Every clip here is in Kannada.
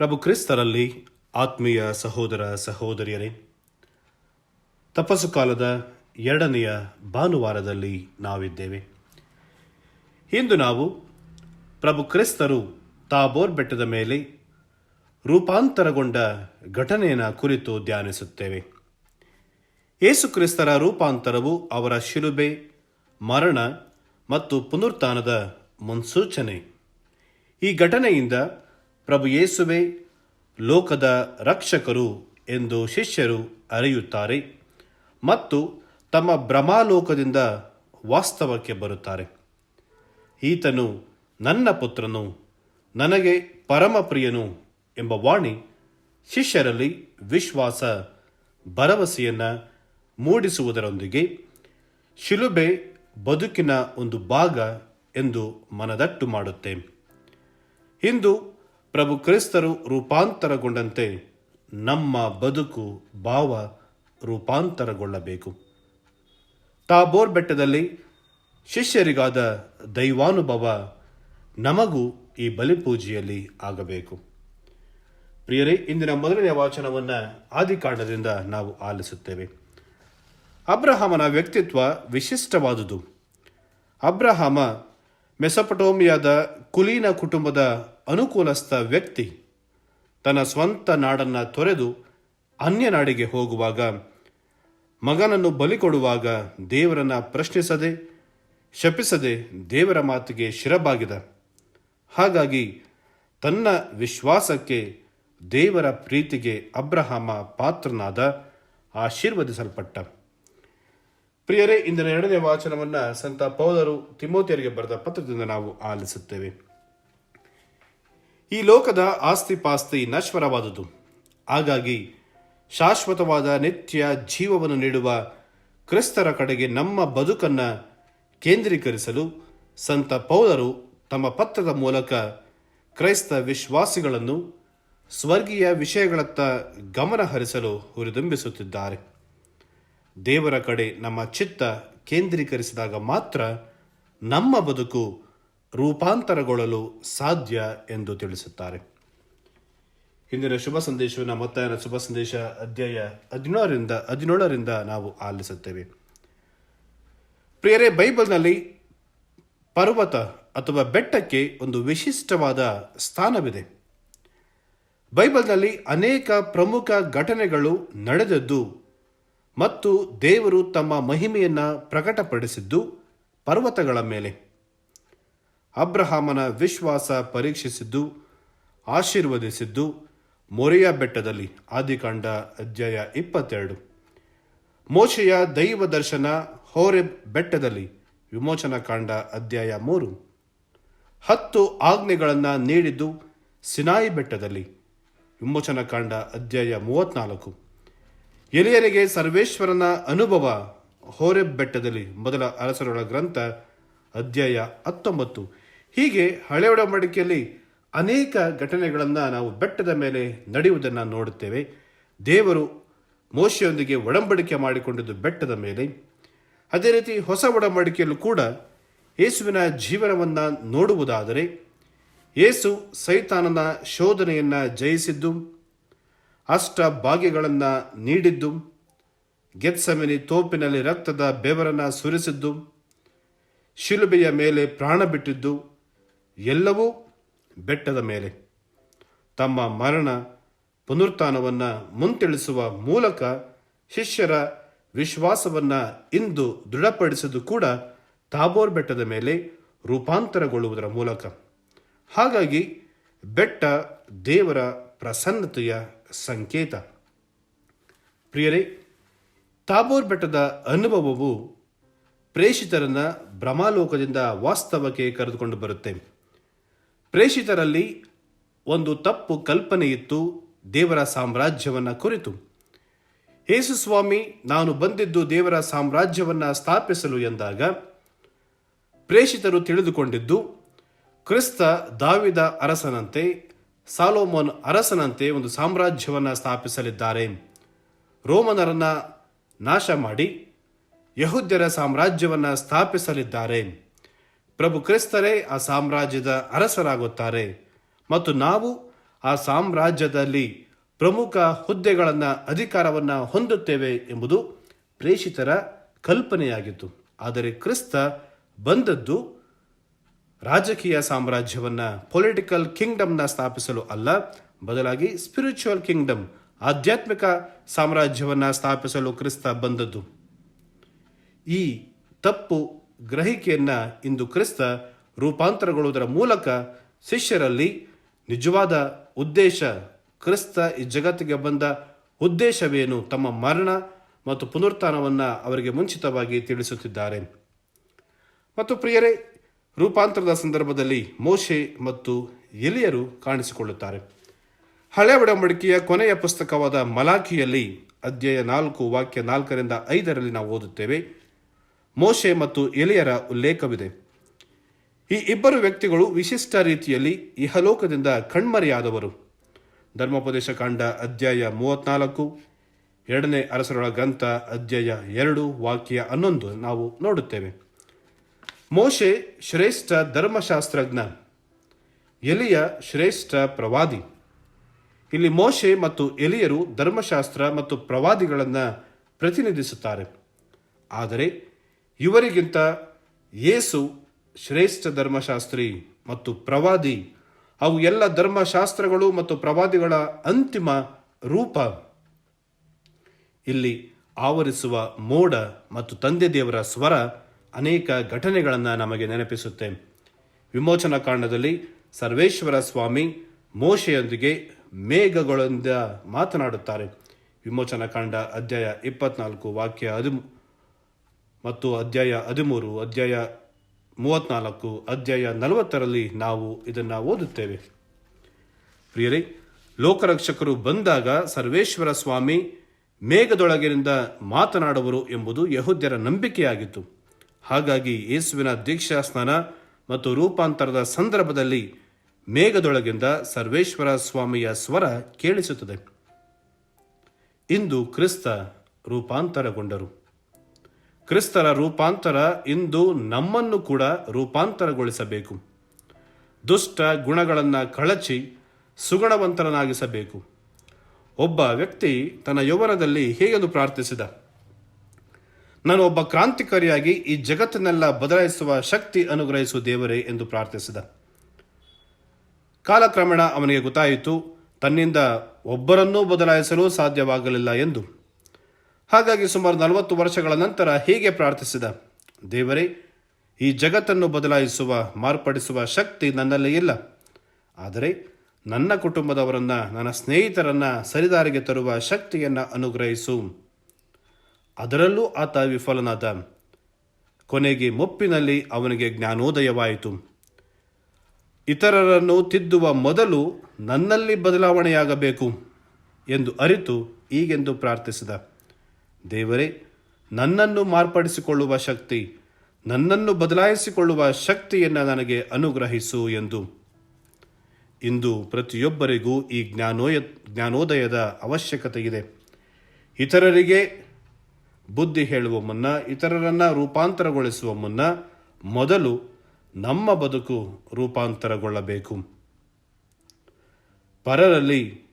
ಪ್ರಭು ಕ್ರಿಸ್ತರಲ್ಲಿ ಆತ್ಮೀಯ ಸಹೋದರ ಸಹೋದರಿಯರೇ, ತಪಸ್ಸು ಕಾಲದ ಎರಡನೆಯ ಭಾನುವಾರದಲ್ಲಿ ನಾವಿದ್ದೇವೆ. ಇಂದು ನಾವು ಪ್ರಭು ಕ್ರಿಸ್ತರು ತಾಬೋರ್ ಬೆಟ್ಟದ ಮೇಲೆ ರೂಪಾಂತರಗೊಂಡ ಘಟನೆಯ ಕುರಿತು ಧ್ಯಾನಿಸುತ್ತೇವೆ. ಯೇಸು ಕ್ರಿಸ್ತರ ರೂಪಾಂತರವು ಅವರ ಶಿಲುಬೆ, ಮರಣ ಮತ್ತು ಪುನರುತ್ಥಾನದ ಮುನ್ಸೂಚನೆ. ಈ ಘಟನೆಯಿಂದ ಪ್ರಭು ಯೇಸುವೆ, ಲೋಕದ ರಕ್ಷಕರು ಎಂದು ಶಿಷ್ಯರು ಅರಿಯುತ್ತಾರೆ ಮತ್ತು ತಮ್ಮ ಭ್ರಮಾಲೋಕದಿಂದ ವಾಸ್ತವಕ್ಕೆ ಬರುತ್ತಾರೆ. ಈತನು ನನ್ನ ಪುತ್ರನು, ನನಗೆ ಪರಮಪ್ರಿಯನು ಎಂಬ ವಾಣಿ ಶಿಷ್ಯರಲ್ಲಿ ವಿಶ್ವಾಸ, ಭರವಸೆಯನ್ನು ಮೂಡಿಸುವುದರೊಂದಿಗೆ ಶಿಲುಬೆ ಬದುಕಿನ ಒಂದು ಭಾಗ ಎಂದು ಮನದಟ್ಟು ಮಾಡುತ್ತೆ. ಇಂದು ಪ್ರಭು ಕ್ರಿಸ್ತರು ರೂಪಾಂತರಗೊಂಡಂತೆ ನಮ್ಮ ಬದುಕು ಭಾವ ರೂಪಾಂತರಗೊಳ್ಳಬೇಕು. ತಾಬೋರ್ ಬೆಟ್ಟದಲ್ಲಿ ಶಿಷ್ಯರಿಗಾದ ದೈವಾನುಭವ ನಮಗೂ ಈ ಬಲಿಪೂಜೆಯಲ್ಲಿ ಆಗಬೇಕು. ಪ್ರಿಯರೇ, ಇಂದಿನ ಮೊದಲನೇ ವಾಚನವನ್ನು ಆದಿಕಾಂಡದಿಂದ ನಾವು ಆಲಿಸುತ್ತೇವೆ. ಅಬ್ರಹಾಮನ ವ್ಯಕ್ತಿತ್ವ ವಿಶಿಷ್ಟವಾದುದು. ಅಬ್ರಹಾಮ, ಮೆಸಪಟೋಮಿಯಾದ ಕುಲೀನ ಕುಟುಂಬದ ಅನುಕೂಲಸ್ಥ ವ್ಯಕ್ತಿ ತನ್ನ ಸ್ವಂತ ನಾಡನ್ನು ತೊರೆದು ಅನ್ಯ ನಾಡಿಗೆ ಹೋಗುವಾಗ, ಮಗನನ್ನು ಬಲಿ ಕೊಡುವಾಗ ದೇವರನ್ನ ಪ್ರಶ್ನಿಸದೆ, ಶಪಿಸದೆ ದೇವರ ಮಾತಿಗೆ ಶಿರಬಾಗಿದ. ಹಾಗಾಗಿ ತನ್ನ ವಿಶ್ವಾಸಕ್ಕೆ ದೇವರ ಪ್ರೀತಿಗೆ ಅಬ್ರಹಾಮ ಪಾತ್ರನಾದ ಆಶೀರ್ವದಿಸಲ್ಪಟ್ಟ. ಪ್ರಿಯರೇ, ಇಂದಿನ ಎರಡನೇ ವಾಚನವನ್ನು ಸಂತ ಪೌಲರು ತಿಮೋತಿಯರಿಗೆ ಬರೆದ ಪತ್ರದಿಂದ ನಾವು ಆಲಿಸುತ್ತೇವೆ. ಈ ಲೋಕದ ಆಸ್ತಿ ಪಾಸ್ತಿ ನಶ್ವರವಾದುದು. ಹಾಗಾಗಿ ಶಾಶ್ವತವಾದ ನಿತ್ಯ ಜೀವವನ್ನು ನೀಡುವ ಕ್ರಿಸ್ತರ ಕಡೆಗೆ ನಮ್ಮ ಬದುಕನ್ನು ಕೇಂದ್ರೀಕರಿಸಲು ಸಂತ ಪೌಲರು ತಮ್ಮ ಪತ್ರದ ಮೂಲಕ ಕ್ರೈಸ್ತ ವಿಶ್ವಾಸಿಗಳನ್ನು ಸ್ವರ್ಗೀಯ ವಿಷಯಗಳತ್ತ ಗಮನ ಹರಿಸಲು ಹುರಿದುಂಬಿಸುತ್ತಿದ್ದಾರೆ. ದೇವರ ಕಡೆ ನಮ್ಮ ಚಿತ್ತ ಕೇಂದ್ರೀಕರಿಸಿದಾಗ ಮಾತ್ರ ನಮ್ಮ ಬದುಕು ರೂಪಾಂತರಗೊಳ್ಳಲು ಸಾಧ್ಯ ಎಂದು ತಿಳಿಸುತ್ತಾರೆ. ಇಂದಿನ ಶುಭ ಸಂದೇಶವನ್ನು ಮತ್ತಾಯನ ಶುಭ ಸಂದೇಶ ಅಧ್ಯಾಯ ಹದಿನೇಳರಿಂದ ಹದಿನೇಳರಿಂದ ನಾವು ಆಲಿಸುತ್ತೇವೆ. ಪ್ರಿಯರೇ, ಬೈಬಲ್ನಲ್ಲಿ ಪರ್ವತ ಅಥವಾ ಬೆಟ್ಟಕ್ಕೆ ಒಂದು ವಿಶಿಷ್ಟವಾದ ಸ್ಥಾನವಿದೆ. ಬೈಬಲ್ನಲ್ಲಿ ಅನೇಕ ಪ್ರಮುಖ ಘಟನೆಗಳು ನಡೆದದ್ದು ಮತ್ತು ದೇವರು ತಮ್ಮ ಮಹಿಮೆಯನ್ನು ಪ್ರಕಟಪಡಿಸಿದ್ದು ಪರ್ವತಗಳ ಮೇಲೆ. ಅಬ್ರಹಾಮನ ವಿಶ್ವಾಸ ಪರೀಕ್ಷಿಸಿದ್ದು, ಆಶೀರ್ವದಿಸಿದ್ದು ಮೊರೆಯ ಬೆಟ್ಟದಲ್ಲಿ. ಆದಿಕಾಂಡ ಅಧ್ಯಾಯ ಇಪ್ಪತ್ತೆರಡು. ಮೋಶೆಯ ದೈವ ದರ್ಶನ ಹೋರೆಬ್ ಬೆಟ್ಟದಲ್ಲಿ. ವಿಮೋಚನಾ ಕಾಂಡ ಅಧ್ಯಾಯ ಮೂರು. ಹತ್ತು ಆಜ್ಞೆಗಳನ್ನು ನೀಡಿದ್ದು ಸಿನಾಯಿ ಬೆಟ್ಟದಲ್ಲಿ. ವಿಮೋಚನಾ ಕಾಂಡ ಅಧ್ಯಾಯ ಮೂವತ್ನಾಲ್ಕು. ಎಲೆಯರಿಗೆ ಸರ್ವೇಶ್ವರನ ಅನುಭವ. ಹೋರೆಬ್ ಬೆಟ್ಟದಲ್ಲಿ ಮೊದಲ ಅರಸರೊಳ ಗ್ರಂಥ ಅಧ್ಯಾಯ ಹತ್ತೊಂಬತ್ತು. ಹೀಗೆ ಹಳೆ ಒಡಂಬಡಿಕೆಯಲ್ಲಿ ಅನೇಕ ಘಟನೆಗಳನ್ನು ನಾವು ಬೆಟ್ಟದ ಮೇಲೆ ನಡೆಯುವುದನ್ನು ನೋಡುತ್ತೇವೆ. ದೇವರು ಮೋಶೆಯೊಂದಿಗೆ ಒಡಂಬಡಿಕೆ ಮಾಡಿಕೊಂಡಿದ್ದು ಬೆಟ್ಟದ ಮೇಲೆ. ಅದೇ ರೀತಿ ಹೊಸ ಒಡಂಬಡಿಕೆಯಲ್ಲೂ ಕೂಡ ಯೇಸುವಿನ ಜೀವನವನ್ನು ನೋಡುವುದಾದರೆ, ಯೇಸು ಸೈತಾನನ ಶೋಧನೆಯನ್ನು ಜಯಿಸಿದ್ದು ಅಷ್ಟ ಭಾಗ್ಯಗಳನ್ನು ನೀಡಿದ್ದು, ಗೆತ್ಸಮಿನಿ ತೋಪಿನಲ್ಲಿ ರಕ್ತದ ಬೆವರನ್ನು ಸುರಿಸಿದ್ದು ಶಿಲುಬೆಯ ಮೇಲೆ ಪ್ರಾಣ ಬಿಟ್ಟಿದ್ದು ಎಲ್ಲವೂ ಬೆಟ್ಟದ ಮೇಲೆ. ತಮ್ಮ ಮರಣ ಪುನರುತ್ಥಾನವನ್ನು ಮುಂತಿಳಿಸುವ ಮೂಲಕ ಶಿಷ್ಯರ ವಿಶ್ವಾಸವನ್ನು ಇಂದು ದೃಢಪಡಿಸಿದ್ದು ಕೂಡ ತಾಬೋರ್ ಬೆಟ್ಟದ ಮೇಲೆ ರೂಪಾಂತರಗೊಳ್ಳುವುದರ ಮೂಲಕ. ಹಾಗಾಗಿ ಬೆಟ್ಟ ದೇವರ ಪ್ರಸನ್ನತೆಯ ಸಂಕೇತ. ಪ್ರಿಯರೇ ತಾಬೋರ್ ಬೆಟ್ಟದ ಅನುಭವವು ಪ್ರೇಷಿತರನ್ನ ಭ್ರಮಾಲೋಕದಿಂದ ವಾಸ್ತವಕ್ಕೆ ಕರೆದುಕೊಂಡು ಬರುತ್ತೆ. ಪ್ರೇಷಿತರಲ್ಲಿ ಒಂದು ತಪ್ಪು ಕಲ್ಪನೆ ಇತ್ತು ದೇವರ ಸಾಮ್ರಾಜ್ಯವನ್ನು ಕುರಿತು. ಯೇಸು ಸ್ವಾಮಿ, ನಾನು ಬಂದಿದ್ದು ದೇವರ ಸಾಮ್ರಾಜ್ಯವನ್ನು ಸ್ಥಾಪಿಸಲು ಎಂದಾಗ ಪ್ರೇಷಿತರು ತಿಳಿದುಕೊಂಡಿದ್ದು, ಕ್ರಿಸ್ತ ದಾವಿದ ಅರಸನಂತೆ, ಸಾಲೋಮನ್ ಅರಸನಂತೆ ಒಂದು ಸಾಮ್ರಾಜ್ಯವನ್ನು ಸ್ಥಾಪಿಸಲಿದ್ದಾರೆ. ರೋಮನರನ್ನು ನಾಶ ಮಾಡಿ ಯಹುದ್ಯರ ಸಾಮ್ರಾಜ್ಯವನ್ನು ಸ್ಥಾಪಿಸಲಿದ್ದಾರೆ. ಪ್ರಭು ಕ್ರಿಸ್ತರೇ ಆ ಸಾಮ್ರಾಜ್ಯದ ಅರಸರಾಗುತ್ತಾರೆ. ಮತ್ತು ನಾವು ಆ ಸಾಮ್ರಾಜ್ಯದಲ್ಲಿ ಪ್ರಮುಖ ಹುದ್ದೆಗಳನ್ನು, ಅಧಿಕಾರವನ್ನು ಹೊಂದುತ್ತೇವೆ ಎಂಬುದು ಪ್ರೇಷಿತರ ಕಲ್ಪನೆಯಾಗಿತ್ತು. ಆದರೆ ಕ್ರಿಸ್ತ ಬಂದದ್ದು ರಾಜಕೀಯ ಸಾಮ್ರಾಜ್ಯವನ್ನು, ಪೊಲಿಟಿಕಲ್ ಕಿಂಗ್ಡಮ್ನ ಸ್ಥಾಪಿಸಲು ಅಲ್ಲ, ಬದಲಾಗಿ ಸ್ಪಿರಿಚುವಲ್ ಕಿಂಗ್ಡಮ್, ಆಧ್ಯಾತ್ಮಿಕ ಸಾಮ್ರಾಜ್ಯವನ್ನು ಸ್ಥಾಪಿಸಲು ಕ್ರಿಸ್ತ ಬಂದದ್ದು. ಈ ತಪ್ಪು ಗ್ರಹಿಕೆಯನ್ನು ಇಂದು ಕ್ರಿಸ್ತ ರೂಪಾಂತರಗೊಳ್ಳುವುದರ ಮೂಲಕ ಶಿಷ್ಯರಲ್ಲಿ ನಿಜವಾದ ಉದ್ದೇಶ ಕ್ರಿಸ್ತ ಈ ಜಗತ್ತಿಗೆ ಬಂದ ಉದ್ದೇಶವೇನು? ತಮ್ಮ ಮರಣ ಮತ್ತು ಪುನರುತ್ಥಾನವನ್ನು ಅವರಿಗೆ ಮುಂಚಿತವಾಗಿ ತಿಳಿಸುತ್ತಿದ್ದಾರೆ. ಮತ್ತು ಪ್ರಿಯರೇ, ರೂಪಾಂತರದ ಸಂದರ್ಭದಲ್ಲಿ ಮೋಶೆ ಮತ್ತು ಎಲಿಯರು ಕಾಣಿಸಿಕೊಳ್ಳುತ್ತಾರೆ. ಹಳೆ ಒಡಂಬಡಿಕೆಯ ಕೊನೆಯ ಪುಸ್ತಕವಾದ ಮಲಾಖಿಯಲ್ಲಿ ಅಧ್ಯಾಯ ನಾಲ್ಕು, ವಾಕ್ಯ ನಾಲ್ಕರಿಂದ ಐದರಲ್ಲಿ ನಾವು ಓದುತ್ತೇವೆ. ಮೋಶೆ ಮತ್ತು ಎಲಿಯರ ಉಲ್ಲೇಖವಿದೆ. ಈ ಇಬ್ಬರು ವ್ಯಕ್ತಿಗಳು ವಿಶಿಷ್ಟ ರೀತಿಯಲ್ಲಿ ಇಹಲೋಕದಿಂದ ಕಣ್ಮರೆಯಾದವರು. ಧರ್ಮೋಪದೇಶ ಕಾಂಡ ಅಧ್ಯಾಯ ಮೂವತ್ನಾಲ್ಕು, ಎರಡನೇ ಅರಸರೊಳ ಗ್ರಂಥ ಅಧ್ಯಾಯ ಎರಡು, ವಾಕ್ಯ ಹನ್ನೊಂದು ನಾವು ನೋಡುತ್ತೇವೆ. ಮೋಶೆ ಶ್ರೇಷ್ಠ ಧರ್ಮಶಾಸ್ತ್ರಜ್ಞ, ಎಲಿಯ ಶ್ರೇಷ್ಠ ಪ್ರವಾದಿ. ಇಲ್ಲಿ ಮೋಶೆ ಮತ್ತು ಎಲಿಯರು ಧರ್ಮಶಾಸ್ತ್ರ ಮತ್ತು ಪ್ರವಾದಿಗಳನ್ನು ಪ್ರತಿನಿಧಿಸುತ್ತಾರೆ. ಆದರೆ ಇವರಿಗಿಂತ ಯೇಸು ಶ್ರೇಷ್ಠ ಧರ್ಮಶಾಸ್ತ್ರಿ ಮತ್ತು ಪ್ರವಾದಿ. ಅವು ಎಲ್ಲ ಧರ್ಮಶಾಸ್ತ್ರಗಳು ಮತ್ತು ಪ್ರವಾದಿಗಳ ಅಂತಿಮ ರೂಪ. ಇಲ್ಲಿ ಆವರಿಸುವ ಮೋಡ ಮತ್ತು ತಂದೆ ದೇವರ ಸ್ವರ ಅನೇಕ ಘಟನೆಗಳನ್ನು ನಮಗೆ ನೆನಪಿಸುತ್ತೆ. ವಿಮೋಚನಾ ಕಾಂಡದಲ್ಲಿ ಸರ್ವೇಶ್ವರ ಸ್ವಾಮಿ ಮೋಶೆಯೊಂದಿಗೆ ಮೇಘಗಳಿಂದ ಮಾತನಾಡುತ್ತಾರೆ. ವಿಮೋಚನಾ ಕಾಂಡ ಅಧ್ಯಾಯ ಇಪ್ಪತ್ನಾಲ್ಕು ವಾಕ್ಯ ಹದಿಮೂ ಮತ್ತು ಅಧ್ಯಾಯ ಹದಿಮೂರು, ಅಧ್ಯಾಯ ಮೂವತ್ನಾಲ್ಕು, ಅಧ್ಯಾಯ ನಲವತ್ತರಲ್ಲಿ ನಾವು ಇದನ್ನು ಓದುತ್ತೇವೆ. ಪ್ರಿಯರೇ, ಲೋಕರಕ್ಷಕರು ಬಂದಾಗ ಸರ್ವೇಶ್ವರ ಸ್ವಾಮಿ ಮೇಘದೊಳಗಿನಿಂದ ಮಾತನಾಡುವರು ಎಂಬುದು ಯಹೂದ್ಯರ ನಂಬಿಕೆಯಾಗಿತ್ತು. ಹಾಗಾಗಿ ಯೇಸುವಿನ ದೀಕ್ಷಾ ಸ್ನಾನ ಮತ್ತು ರೂಪಾಂತರದ ಸಂದರ್ಭದಲ್ಲಿ ಮೇಘದೊಳಗಿಂದ ಸರ್ವೇಶ್ವರ ಸ್ವಾಮಿಯ ಸ್ವರ ಕೇಳಿಸುತ್ತದೆ. ಇಂದು ಕ್ರಿಸ್ತ ರೂಪಾಂತರಗೊಂಡರು. ಕ್ರಿಸ್ತರ ರೂಪಾಂತರ ಇಂದು ನಮ್ಮನ್ನು ಕೂಡ ರೂಪಾಂತರಗೊಳಿಸಬೇಕು. ದುಷ್ಟ ಗುಣಗಳನ್ನು ಕಳಚಿ ಸುಗುಣವಂತರನಾಗಿಸಬೇಕು. ಒಬ್ಬ ವ್ಯಕ್ತಿ ತನ್ನ ಯೌವನದಲ್ಲಿ ಹೇಗೆಂದು ಪ್ರಾರ್ಥಿಸಿದ? ನಾನು ಒಬ್ಬ ಕ್ರಾಂತಿಕಾರಿಯಾಗಿ ಈ ಜಗತ್ತನ್ನೆಲ್ಲ ಬದಲಾಯಿಸುವ ಶಕ್ತಿ ಅನುಗ್ರಹಿಸು ದೇವರೇ ಎಂದು ಪ್ರಾರ್ಥಿಸಿದ. ಕಾಲಕ್ರಮೇಣ ಅವನಿಗೆ ಗೊತ್ತಾಯಿತು, ತನ್ನಿಂದ ಒಬ್ಬರನ್ನೂ ಬದಲಾಯಿಸಲು ಸಾಧ್ಯವಾಗಲಿಲ್ಲ ಎಂದು. ಹಾಗಾಗಿ ಸುಮಾರು ನಲವತ್ತು ವರ್ಷಗಳ ನಂತರ ಹೀಗೆ ಪ್ರಾರ್ಥಿಸಿದ, ದೇವರೇ, ಈ ಜಗತ್ತನ್ನು ಬದಲಾಯಿಸುವ, ಮಾರ್ಪಡಿಸುವ ಶಕ್ತಿ ನನ್ನಲ್ಲಿ ಇಲ್ಲ. ಆದರೆ ನನ್ನ ಕುಟುಂಬದವರನ್ನು, ನನ್ನ ಸ್ನೇಹಿತರನ್ನು ಸರಿದಾರಿಗೆ ತರುವ ಶಕ್ತಿಯನ್ನು ಅನುಗ್ರಹಿಸು. ಅದರಲ್ಲೂ ಆತ ವಿಫಲನಾದ. ಕೊನೆಗೆ ಮುಪ್ಪಿನಲ್ಲಿ ಅವನಿಗೆ ಜ್ಞಾನೋದಯವಾಯಿತು. ಇತರರನ್ನು ತಿದ್ದುವ ಮೊದಲು ನನ್ನಲ್ಲಿ ಬದಲಾವಣೆಯಾಗಬೇಕು ಎಂದು ಅರಿತು ಈಗೆಂದು ಪ್ರಾರ್ಥಿಸಿದ. ದೇವರೇ, ನನ್ನನ್ನು ಮಾರ್ಪಡಿಸಿಕೊಳ್ಳುವ ಶಕ್ತಿ, ನನ್ನನ್ನು ಬದಲಾಯಿಸಿಕೊಳ್ಳುವ ಶಕ್ತಿಯನ್ನು ನನಗೆ ಅನುಗ್ರಹಿಸು ಎಂದು. ಇಂದು ಪ್ರತಿಯೊಬ್ಬರಿಗೂ ಈ ಜ್ಞಾನೋಯ, ಜ್ಞಾನೋದಯದ ಅವಶ್ಯಕತೆ ಇದೆ. ಇತರರಿಗೆ ಬುದ್ಧಿ ಹೇಳುವ ಮುನ್ನ, ಇತರರನ್ನು ರೂಪಾಂತರಗೊಳಿಸುವ ಮುನ್ನ ಮೊದಲು ನಮ್ಮ ಬದುಕು ರೂಪಾಂತರಗೊಳ್ಳಬೇಕು. ಪರರಲ್ಲಿ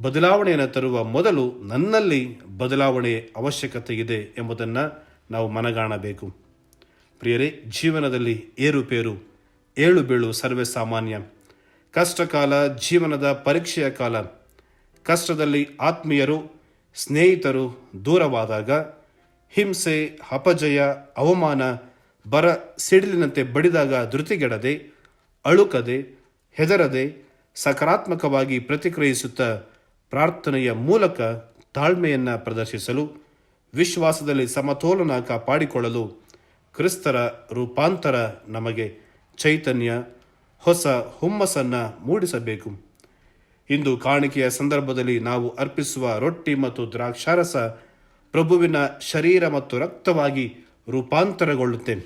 ಬದಲಾವಣೆಯನ್ನು ತರುವ ಮೊದಲು ನನ್ನಲ್ಲಿ ಬದಲಾವಣೆ ಅವಶ್ಯಕತೆ ಇದೆ ಎಂಬುದನ್ನು ನಾವು ಮನಗಾಣಬೇಕು. ಪ್ರಿಯರೇ, ಜೀವನದಲ್ಲಿ ಏರುಪೇರು ಏಳು ಬೀಳು ಸರ್ವೇ ಸಾಮಾನ್ಯ ಕಷ್ಟಕಾಲ, ಜೀವನದ ಪರೀಕ್ಷೆಯ ಕಾಲ. ಕಷ್ಟದಲ್ಲಿ ಆತ್ಮೀಯರು, ಸ್ನೇಹಿತರು ದೂರವಾದಾಗ ಹಿಂಸೆ, ಅಪಜಯ, ಅವಮಾನ ಬರ ಸಿಡಿಲಿನಂತೆ ಬಡಿದಾಗ ಧೃತಿಗೆಡದೆ, ಅಳುಕದೆ, ಹೆದರದೆ, ಸಕಾರಾತ್ಮಕವಾಗಿ ಪ್ರತಿಕ್ರಿಯಿಸುತ್ತಾ ಪ್ರಾರ್ಥನೆಯ ಮೂಲಕ ತಾಳ್ಮೆಯನ್ನು ಪ್ರದರ್ಶಿಸಲು, ವಿಶ್ವಾಸದಲ್ಲಿ ಸಮತೋಲನ ಕಾಪಾಡಿಕೊಳ್ಳಲು ಕ್ರಿಸ್ತರ ರೂಪಾಂತರ ನಮಗೆ ಚೈತನ್ಯ, ಹೊಸ ಹುಮ್ಮಸ್ಸನ್ನು ಮೂಡಿಸಬೇಕು. ಇಂದು ಕಾಣಿಕೆಯ ಸಂದರ್ಭದಲ್ಲಿ ನಾವು ಅರ್ಪಿಸುವ ರೊಟ್ಟಿ ಮತ್ತು ದ್ರಾಕ್ಷಾರಸ ಪ್ರಭುವಿನ ಶರೀರ ಮತ್ತು ರಕ್ತವಾಗಿ ರೂಪಾಂತರಗೊಳ್ಳುತ್ತೇನೆ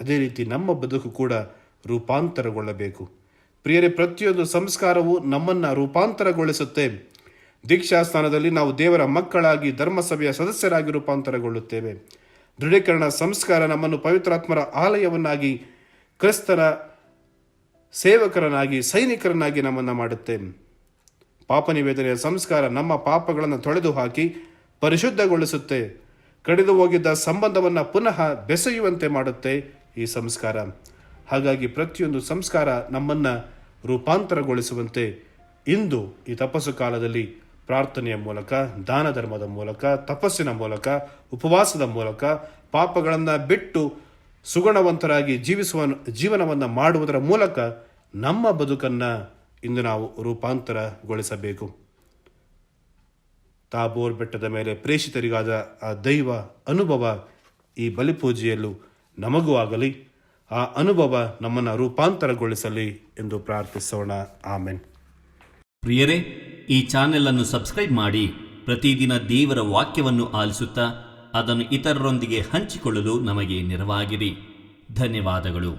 ಅದೇ ರೀತಿ ನಮ್ಮ ಬದುಕು ಕೂಡ ರೂಪಾಂತರಗೊಳ್ಳಬೇಕು. ಪ್ರಿಯರೇ, ಪ್ರತಿಯೊಂದು ಸಂಸ್ಕಾರವು ನಮ್ಮನ್ನು ರೂಪಾಂತರಗೊಳಿಸುತ್ತೆ. ದೀಕ್ಷಾಸ್ಥಾನದಲ್ಲಿ ನಾವು ದೇವರ ಮಕ್ಕಳಾಗಿ, ಧರ್ಮಸಭೆಯ ಸದಸ್ಯರಾಗಿ ರೂಪಾಂತರಗೊಳ್ಳುತ್ತೇವೆ. ದೃಢೀಕರಣ ಸಂಸ್ಕಾರ ನಮ್ಮನ್ನು ಪವಿತ್ರಾತ್ಮರ ಆಲಯವನ್ನಾಗಿ, ಕ್ರಿಸ್ತನ ಸೇವಕರನ್ನಾಗಿ, ಸೈನಿಕರನ್ನಾಗಿ ನಮ್ಮನ್ನು ಮಾಡುತ್ತೆ. ಪಾಪ ನಿವೇದನೆಯ ಸಂಸ್ಕಾರ ನಮ್ಮ ಪಾಪಗಳನ್ನು ತೊಳೆದು ಹಾಕಿ ಪರಿಶುದ್ಧಗೊಳಿಸುತ್ತೆ. ಕಡಿದು ಹೋಗಿದ್ದ ಸಂಬಂಧವನ್ನು ಪುನಃ ಬೆಸೆಯುವಂತೆ ಮಾಡುತ್ತೆ ಈ ಸಂಸ್ಕಾರ. ಹಾಗಾಗಿ ಪ್ರತಿಯೊಂದು ಸಂಸ್ಕಾರ ನಮ್ಮನ್ನು ರೂಪಾಂತರಗೊಳಿಸುವಂತೆ ಇಂದು ಈ ತಪಸ್ಸು ಕಾಲದಲ್ಲಿ ಪ್ರಾರ್ಥನೆಯ ಮೂಲಕ, ದಾನ ಧರ್ಮದ ಮೂಲಕ, ತಪಸ್ಸಿನ ಮೂಲಕ, ಉಪವಾಸದ ಮೂಲಕ, ಪಾಪಗಳನ್ನು ಬಿಟ್ಟು ಸುಗುಣವಂತರಾಗಿ ಜೀವಿಸುವ, ಜೀವನವನ್ನು ಮಾಡುವುದರ ಮೂಲಕ ನಮ್ಮ ಬದುಕನ್ನು ಇಂದು ನಾವು ರೂಪಾಂತರಗೊಳಿಸಬೇಕು. ತಾಬೋರ್ ಬೆಟ್ಟದ ಮೇಲೆ ಪ್ರೇಷಿತರಿಗಾದ ಆ ದೈವ ಅನುಭವ ಈ ಬಲಿಪೂಜೆಯಲ್ಲೂ ನಮಗೂ ಆಗಲಿ. ಆ ಅನುಭವ ನಮ್ಮನ್ನು ರೂಪಾಂತರಗೊಳಿಸಲಿ ಎಂದು ಪ್ರಾರ್ಥಿಸೋಣ. ಆಮೆನ್. ಪ್ರಿಯರೇ, ಈ ಚಾನೆಲ್ ಅನ್ನು ಸಬ್ಸ್ಕ್ರೈಬ್ ಮಾಡಿ, ಪ್ರತಿದಿನ ದೇವರ ವಾಕ್ಯವನ್ನು ಆಲಿಸುತ್ತಾ, ಅದನ್ನು ಇತರರೊಂದಿಗೆ ಹಂಚಿಕೊಳ್ಳಲು ನಮಗೆ ನೆರವಾಗಿರಿ ಧನ್ಯವಾದಗಳು.